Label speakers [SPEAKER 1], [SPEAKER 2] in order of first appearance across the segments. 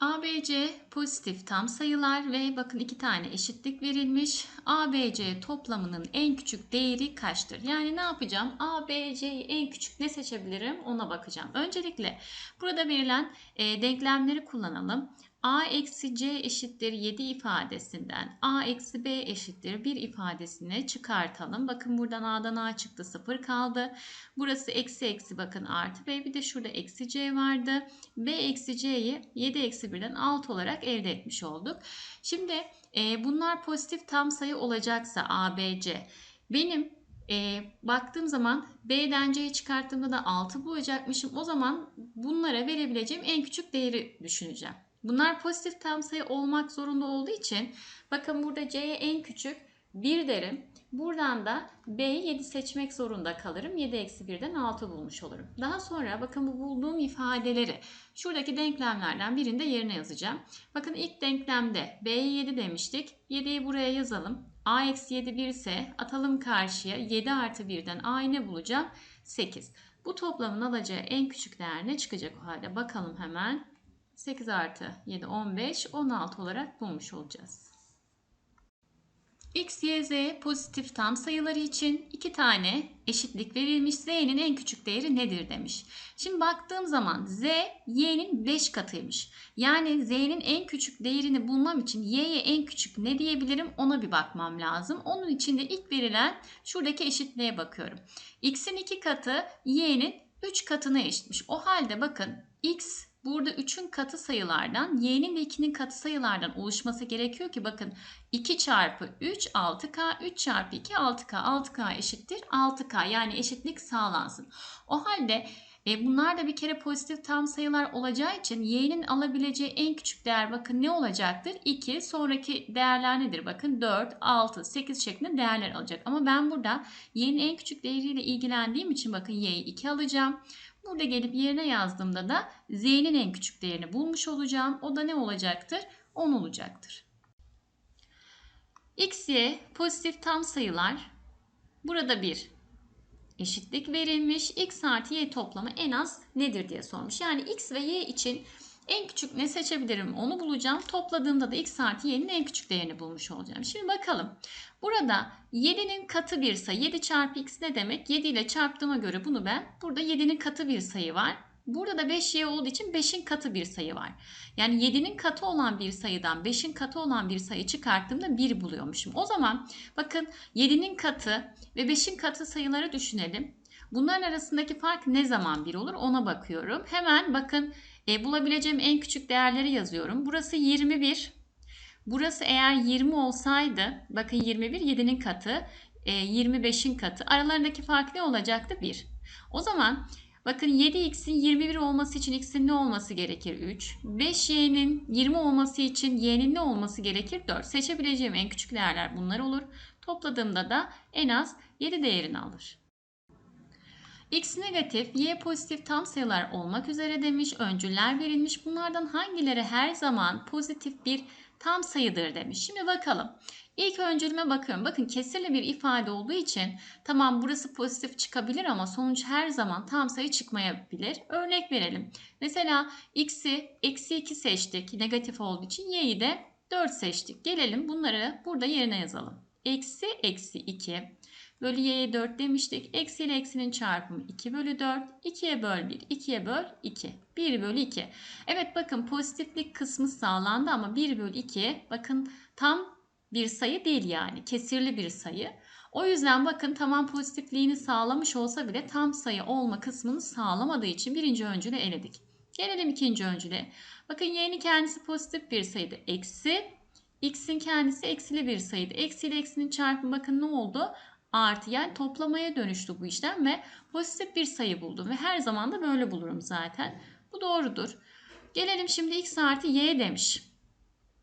[SPEAKER 1] ABC pozitif tam sayılar ve bakın iki tane eşitlik verilmiş. ABC toplamının en küçük değeri kaçtır? Yani ne yapacağım? ABC'yi en küçük ne seçebilirim? Ona bakacağım. Öncelikle burada verilen e, denklemleri kullanalım. A eksi C eşittir 7 ifadesinden A eksi B eşittir 1 ifadesini çıkartalım. Bakın buradan A'dan A çıktı 0 kaldı. Burası eksi eksi bakın artı B bir de şurada eksi C vardı. B eksi C'yi 7 eksi 1'den 6 olarak elde etmiş olduk. Şimdi e, bunlar pozitif tam sayı olacaksa A, B, C. Benim e, baktığım zaman B'den C'yi çıkarttığımda da 6 bulacakmışım. O zaman bunlara verebileceğim en küçük değeri düşüneceğim. Bunlar pozitif tam sayı olmak zorunda olduğu için bakın burada C'ye en küçük 1 derim. Buradan da B'yi 7 seçmek zorunda kalırım. 7 eksi 1'den 6 bulmuş olurum. Daha sonra bakın bu bulduğum ifadeleri şuradaki denklemlerden birinde yerine yazacağım. Bakın ilk denklemde B'ye 7 demiştik. 7'yi buraya yazalım. A eksi 7 1 ise atalım karşıya 7 artı 1'den A'yı ne bulacağım? 8. Bu toplamın alacağı en küçük değer ne çıkacak o halde? Bakalım hemen. 8 artı 7 15 16 olarak bulmuş olacağız. X, Y, Z pozitif tam sayıları için iki tane eşitlik verilmiş. Z'nin en küçük değeri nedir demiş. Şimdi baktığım zaman Z, Y'nin 5 katıymış. Yani Z'nin en küçük değerini bulmam için Y'ye en küçük ne diyebilirim ona bir bakmam lazım. Onun için de ilk verilen şuradaki eşitliğe bakıyorum. X'in 2 katı Y'nin 3 katına eşitmiş. O halde bakın X Burada 3'ün katı sayılardan y'nin de 2'nin katı sayılardan oluşması gerekiyor ki bakın 2 çarpı 3 6k 3 çarpı 2 6k 6k eşittir 6k yani eşitlik sağlansın. O halde e, bunlar da bir kere pozitif tam sayılar olacağı için y'nin alabileceği en küçük değer bakın ne olacaktır? 2 sonraki değerler nedir? Bakın 4, 6, 8 şeklinde değerler alacak. Ama ben burada y'nin en küçük değeriyle ilgilendiğim için bakın y'yi 2 alacağım. Burada gelip yerine yazdığımda da z'nin en küçük değerini bulmuş olacağım. O da ne olacaktır? 10 olacaktır. x, y pozitif tam sayılar. Burada bir eşitlik verilmiş. x artı y toplamı en az nedir diye sormuş. Yani x ve y için en küçük ne seçebilirim onu bulacağım. Topladığımda da x artı y'nin en küçük değerini bulmuş olacağım. Şimdi bakalım. Burada 7'nin katı bir sayı. 7 çarpı x ne demek? 7 ile çarptığıma göre bunu ben burada 7'nin katı bir sayı var. Burada da 5y olduğu için 5'in katı bir sayı var. Yani 7'nin katı olan bir sayıdan 5'in katı olan bir sayı çıkarttığımda 1 buluyormuşum. O zaman bakın 7'nin katı ve 5'in katı sayıları düşünelim. Bunların arasındaki fark ne zaman 1 olur ona bakıyorum. Hemen bakın e, bulabileceğim en küçük değerleri yazıyorum. Burası 21. Burası eğer 20 olsaydı bakın 21 7'nin katı. E, 25'in katı. Aralarındaki fark ne olacaktı? 1. O zaman bakın 7x'in 21 olması için x'in ne olması gerekir? 3. 5y'nin 20 olması için y'nin ne olması gerekir? 4. Seçebileceğim en küçük değerler bunlar olur. Topladığımda da en az 7 değerini alır. X negatif, Y pozitif tam sayılar olmak üzere demiş. Öncüller verilmiş. Bunlardan hangileri her zaman pozitif bir tam sayıdır demiş. Şimdi bakalım. İlk öncülüme bakıyorum. Bakın kesirli bir ifade olduğu için tamam burası pozitif çıkabilir ama sonuç her zaman tam sayı çıkmayabilir. Örnek verelim. Mesela x'i eksi 2 seçtik negatif olduğu için y'yi de 4 seçtik. Gelelim bunları burada yerine yazalım. Eksi eksi 2 bölü y'ye 4 demiştik. Eksi ile eksinin çarpımı 2 bölü 4. 2'ye böl 1. 2'ye böl 2. 1 bölü 2. Evet bakın pozitiflik kısmı sağlandı ama 1 bölü 2 bakın tam bir sayı değil yani. Kesirli bir sayı. O yüzden bakın tamam pozitifliğini sağlamış olsa bile tam sayı olma kısmını sağlamadığı için birinci öncülü eledik. Gelelim ikinci öncüle. Bakın y'nin kendisi pozitif bir sayıydı. Eksi x'in kendisi eksili bir sayıydı. Eksi ile eksinin çarpımı bakın ne oldu? Artı yani toplamaya dönüştü bu işlem ve pozitif bir sayı buldum ve her zaman da böyle bulurum zaten. Bu doğrudur. Gelelim şimdi x artı y demiş.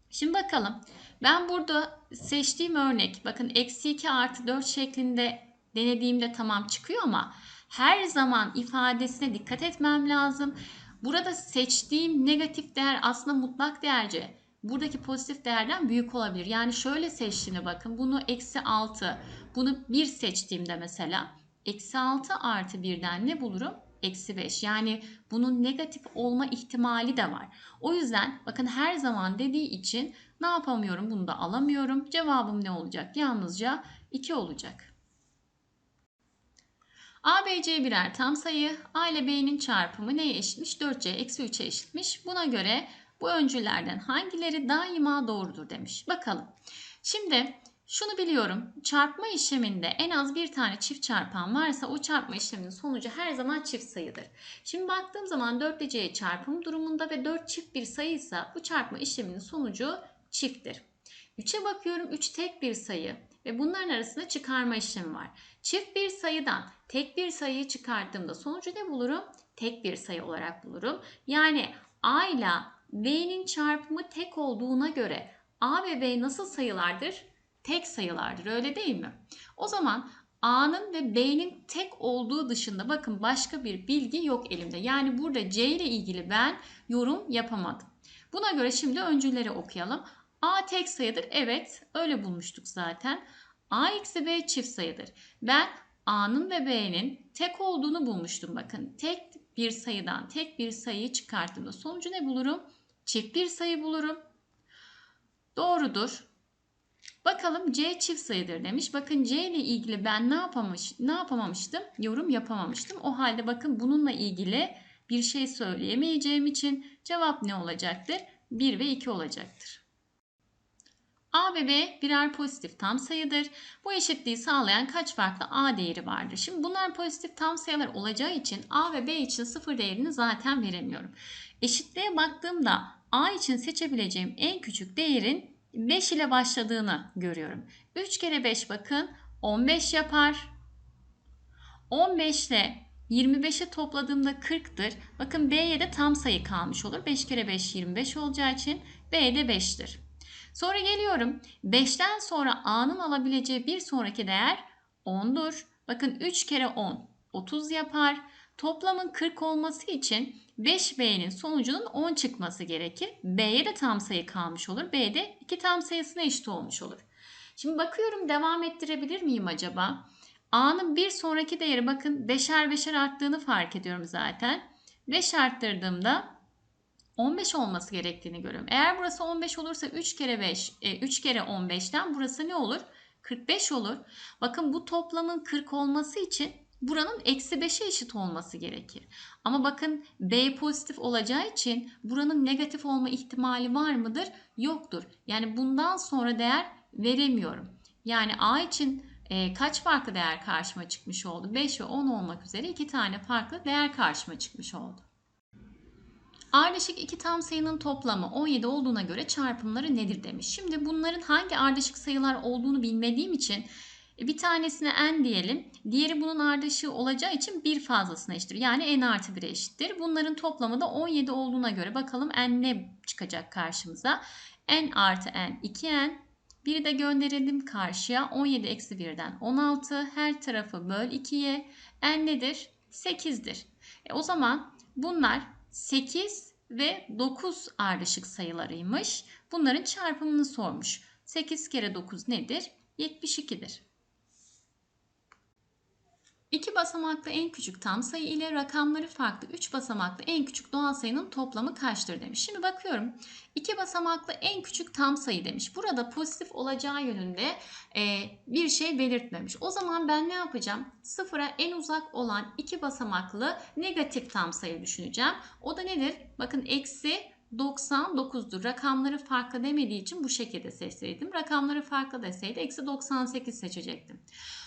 [SPEAKER 1] Şimdi bakalım. Ben burada seçtiğim örnek bakın eksi 2 artı 4 şeklinde denediğimde tamam çıkıyor ama her zaman ifadesine dikkat etmem lazım. Burada seçtiğim negatif değer aslında mutlak değerce buradaki pozitif değerden büyük olabilir. Yani şöyle seçtiğimde bakın bunu eksi 6 bunu 1 seçtiğimde mesela eksi 6 artı 1'den ne bulurum? eksi 5. Yani bunun negatif olma ihtimali de var. O yüzden bakın her zaman dediği için ne yapamıyorum bunu da alamıyorum. Cevabım ne olacak? Yalnızca 2 olacak. A, B, C birer tam sayı. A ile B'nin çarpımı neye eşitmiş? 4C eksi 3'e eşitmiş. Buna göre bu öncüllerden hangileri daima doğrudur demiş. Bakalım. Şimdi şunu biliyorum. Çarpma işleminde en az bir tane çift çarpan varsa o çarpma işleminin sonucu her zaman çift sayıdır. Şimdi baktığım zaman 4 ile çarpım durumunda ve 4 çift bir sayıysa bu çarpma işleminin sonucu çifttir. 3'e bakıyorum 3 tek bir sayı ve bunların arasında çıkarma işlemi var. Çift bir sayıdan tek bir sayıyı çıkarttığımda sonucu ne bulurum? Tek bir sayı olarak bulurum. Yani A ile B'nin çarpımı tek olduğuna göre A ve B nasıl sayılardır? Tek sayılardır öyle değil mi? O zaman A'nın ve B'nin tek olduğu dışında bakın başka bir bilgi yok elimde. Yani burada C ile ilgili ben yorum yapamadım. Buna göre şimdi öncüleri okuyalım. A tek sayıdır. Evet öyle bulmuştuk zaten. A eksi B çift sayıdır. Ben A'nın ve B'nin tek olduğunu bulmuştum bakın. Tek bir sayıdan tek bir sayıyı çıkarttığımda sonucu ne bulurum? Çift bir sayı bulurum. Doğrudur. Bakalım C çift sayıdır demiş. Bakın C ile ilgili ben ne yapamamış, ne yapamamıştım? Yorum yapamamıştım. O halde bakın bununla ilgili bir şey söyleyemeyeceğim için cevap ne olacaktır? 1 ve 2 olacaktır. A ve B birer pozitif tam sayıdır. Bu eşitliği sağlayan kaç farklı A değeri vardır? Şimdi bunlar pozitif tam sayılar olacağı için A ve B için sıfır değerini zaten veremiyorum. Eşitliğe baktığımda A için seçebileceğim en küçük değerin 5 ile başladığını görüyorum. 3 kere 5 bakın 15 yapar. 15 ile 25'i topladığımda 40'tır. Bakın B'ye de tam sayı kalmış olur. 5 kere 5 25 olacağı için B de 5'tir. Sonra geliyorum. 5'ten sonra A'nın alabileceği bir sonraki değer 10'dur. Bakın 3 kere 10 30 yapar. Toplamın 40 olması için 5B'nin sonucunun 10 çıkması gerekir. B'ye de tam sayı kalmış olur. B'de 2 tam sayısına eşit olmuş olur. Şimdi bakıyorum devam ettirebilir miyim acaba? A'nın bir sonraki değeri bakın 5'er 5'er arttığını fark ediyorum zaten. 5 arttırdığımda 15 olması gerektiğini görüyorum. Eğer burası 15 olursa 3 kere 5, 3 e, kere 15'ten burası ne olur? 45 olur. Bakın bu toplamın 40 olması için buranın eksi 5'e eşit olması gerekir. Ama bakın B pozitif olacağı için buranın negatif olma ihtimali var mıdır? Yoktur. Yani bundan sonra değer veremiyorum. Yani A için e, kaç farklı değer karşıma çıkmış oldu? 5 ve 10 olmak üzere iki tane farklı değer karşıma çıkmış oldu. Ardışık iki tam sayının toplamı 17 olduğuna göre çarpımları nedir demiş. Şimdi bunların hangi ardışık sayılar olduğunu bilmediğim için e, bir tanesine n diyelim. Diğeri bunun ardışığı olacağı için bir fazlasına eşittir. Yani n artı 1'e eşittir. Bunların toplamı da 17 olduğuna göre bakalım n ne çıkacak karşımıza. n artı n 2n. Biri de gönderelim karşıya. 17 eksi 1'den 16. Her tarafı böl 2'ye. n nedir? 8'dir. E o zaman bunlar 8 ve 9 ardışık sayılarıymış. Bunların çarpımını sormuş. 8 kere 9 nedir? 72'dir. İki basamaklı en küçük tam sayı ile rakamları farklı 3 basamaklı en küçük doğal sayının toplamı kaçtır demiş. Şimdi bakıyorum. İki basamaklı en küçük tam sayı demiş. Burada pozitif olacağı yönünde e, bir şey belirtmemiş. O zaman ben ne yapacağım? Sıfıra en uzak olan iki basamaklı negatif tam sayı düşüneceğim. O da nedir? Bakın eksi 99'dur. Rakamları farklı demediği için bu şekilde seçseydim. Rakamları farklı deseydi eksi 98 seçecektim.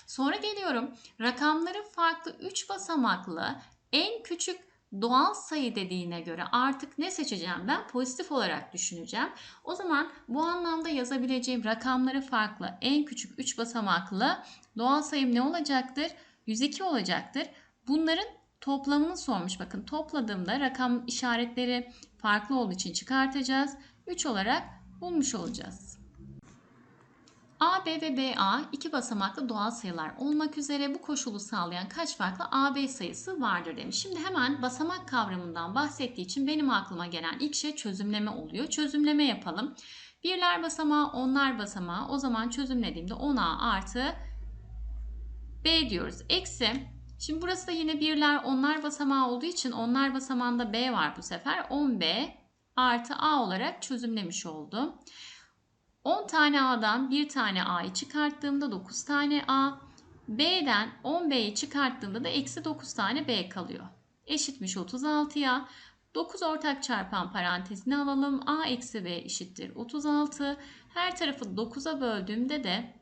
[SPEAKER 1] Sonra geliyorum. Rakamları farklı 3 basamaklı en küçük doğal sayı dediğine göre artık ne seçeceğim? Ben pozitif olarak düşüneceğim. O zaman bu anlamda yazabileceğim rakamları farklı en küçük 3 basamaklı doğal sayım ne olacaktır? 102 olacaktır. Bunların toplamını sormuş. Bakın topladığımda rakam işaretleri farklı olduğu için çıkartacağız. 3 olarak bulmuş olacağız. A, B ve BA iki basamaklı doğal sayılar olmak üzere bu koşulu sağlayan kaç farklı AB sayısı vardır demiş. Şimdi hemen basamak kavramından bahsettiği için benim aklıma gelen ilk şey çözümleme oluyor. Çözümleme yapalım. Birler basamağı, onlar basamağı o zaman çözümlediğimde 10A artı B diyoruz. Eksi Şimdi burası da yine birler onlar basamağı olduğu için onlar basamağında B var bu sefer. 10B artı A olarak çözümlemiş oldum. 10 tane A'dan 1 tane A'yı çıkarttığımda 9 tane A. B'den 10B'yi çıkarttığımda da eksi 9 tane B kalıyor. Eşitmiş 36'ya. 9 ortak çarpan parantezine alalım. A eksi B eşittir 36. Her tarafı 9'a böldüğümde de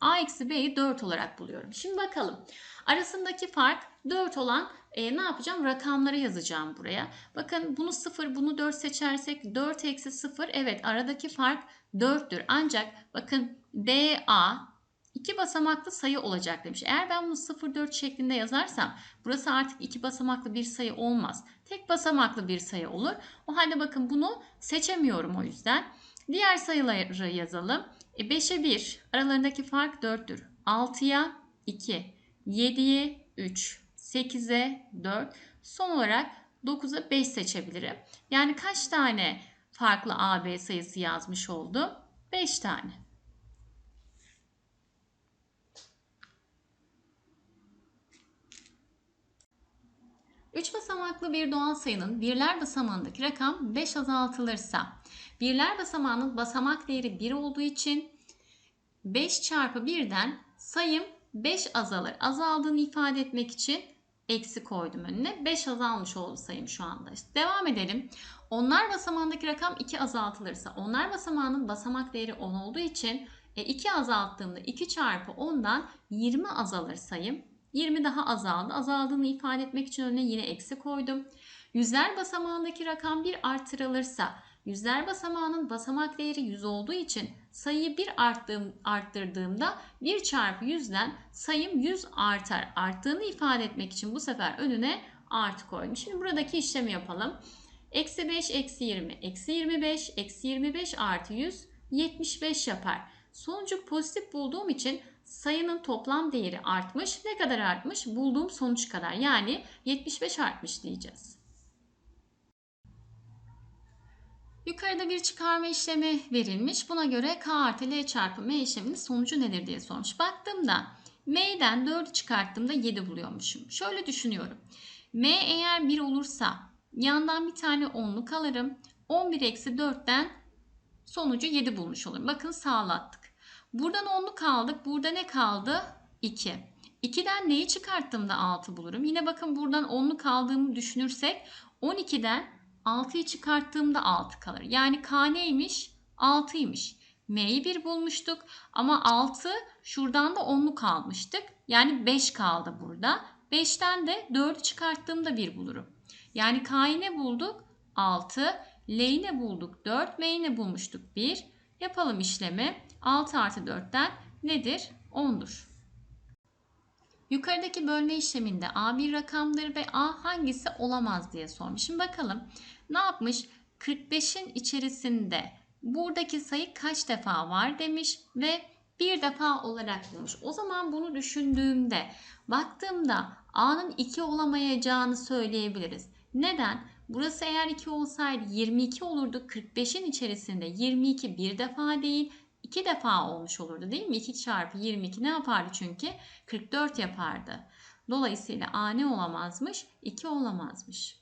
[SPEAKER 1] A eksi B'yi 4 olarak buluyorum. Şimdi bakalım. Arasındaki fark 4 olan e, ne yapacağım? Rakamları yazacağım buraya. Bakın bunu 0, bunu 4 seçersek 4 eksi 0. Evet aradaki fark 4'tür. Ancak bakın DA iki basamaklı sayı olacak demiş. Eğer ben bunu 0, 4 şeklinde yazarsam burası artık iki basamaklı bir sayı olmaz. Tek basamaklı bir sayı olur. O halde bakın bunu seçemiyorum o yüzden. Diğer sayıları yazalım. E 5'e 1 aralarındaki fark 4'tür. 6'ya 2, 7'ye 3, 8'e 4. Son olarak 9'a 5 seçebilirim. Yani kaç tane farklı AB sayısı yazmış oldum? 5 tane. Üç basamaklı bir doğal sayının birler basamağındaki rakam 5 azaltılırsa, birler basamağının basamak değeri 1 olduğu için 5 çarpı 1'den sayım 5 azalır. Azaldığını ifade etmek için eksi koydum önüne. 5 azalmış oldu sayım şu anda. İşte devam edelim. Onlar basamağındaki rakam 2 azaltılırsa onlar basamağının basamak değeri 10 olduğu için e, 2 azalttığımda 2 çarpı 10'dan 20 azalır sayım. 20 daha azaldı. Azaldığını ifade etmek için önüne yine eksi koydum. Yüzler basamağındaki rakam 1 artırılırsa yüzler basamağının basamak değeri 100 olduğu için sayıyı 1 arttığım, arttırdığımda 1 çarpı 100'den sayım 100 artar. Arttığını ifade etmek için bu sefer önüne artı koydum. Şimdi buradaki işlemi yapalım. Eksi 5 eksi 20 eksi 25 eksi 25 artı 100 75 yapar. Sonucu pozitif bulduğum için sayının toplam değeri artmış. Ne kadar artmış? Bulduğum sonuç kadar. Yani 75 artmış diyeceğiz. Yukarıda bir çıkarma işlemi verilmiş. Buna göre K artı L çarpı M işleminin sonucu nedir diye sormuş. Baktığımda M'den 4'ü çıkarttığımda 7 buluyormuşum. Şöyle düşünüyorum. M eğer 1 olursa yandan bir tane 10'luk alırım. 11 eksi 4'ten sonucu 7 bulmuş olurum. Bakın sağlattık. Buradan 10'lu kaldık. Burada ne kaldı? 2. 2'den neyi çıkarttığımda 6 bulurum. Yine bakın buradan 10'lu kaldığımı düşünürsek 12'den 6'yı çıkarttığımda 6 kalır. Yani K neymiş? 6'ymış. M'yi 1 bulmuştuk ama 6 şuradan da 10'lu kalmıştık. Yani 5 kaldı burada. 5'ten de 4'ü çıkarttığımda 1 bulurum. Yani K'yı ne bulduk? 6. L'yi ne bulduk? 4. M'yi ne bulmuştuk? 1. Yapalım işlemi. 6 artı 4'ten nedir? 10'dur. Yukarıdaki bölme işleminde A bir rakamdır ve A hangisi olamaz diye sormuş. Şimdi bakalım ne yapmış? 45'in içerisinde buradaki sayı kaç defa var demiş ve bir defa olarak bulmuş. O zaman bunu düşündüğümde baktığımda A'nın 2 olamayacağını söyleyebiliriz. Neden? Burası eğer 2 olsaydı 22 olurdu. 45'in içerisinde 22 bir defa değil 2 defa olmuş olurdu değil mi? 2 çarpı 22 ne yapardı çünkü? 44 yapardı. Dolayısıyla A ne olamazmış? 2 olamazmış.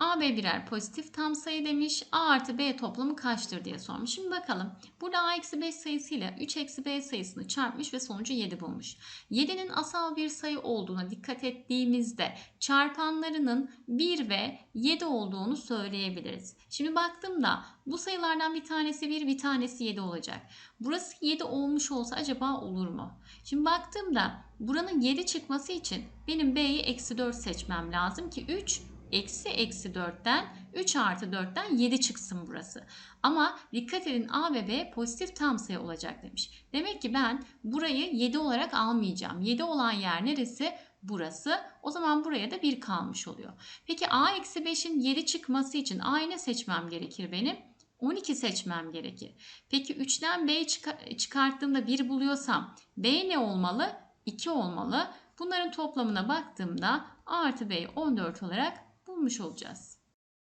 [SPEAKER 1] A, B birer pozitif tam sayı demiş. A artı B toplamı kaçtır diye sormuş. Şimdi bakalım. Burada A eksi 5 sayısıyla 3 eksi B sayısını çarpmış ve sonucu 7 bulmuş. 7'nin asal bir sayı olduğuna dikkat ettiğimizde çarpanlarının 1 ve 7 olduğunu söyleyebiliriz. Şimdi baktığımda bu sayılardan bir tanesi 1, bir tanesi 7 olacak. Burası 7 olmuş olsa acaba olur mu? Şimdi baktığımda buranın 7 çıkması için benim B'yi eksi 4 seçmem lazım ki 3 eksi eksi 4'ten 3 artı 4'ten 7 çıksın burası. Ama dikkat edin A ve B pozitif tam sayı olacak demiş. Demek ki ben burayı 7 olarak almayacağım. 7 olan yer neresi? Burası. O zaman buraya da 1 kalmış oluyor. Peki A eksi 5'in 7 çıkması için A'yı ne seçmem gerekir benim? 12 seçmem gerekir. Peki 3'ten B'yi çıkarttığımda 1 buluyorsam B ne olmalı? 2 olmalı. Bunların toplamına baktığımda A artı B'yi 14 olarak bulmuş olacağız.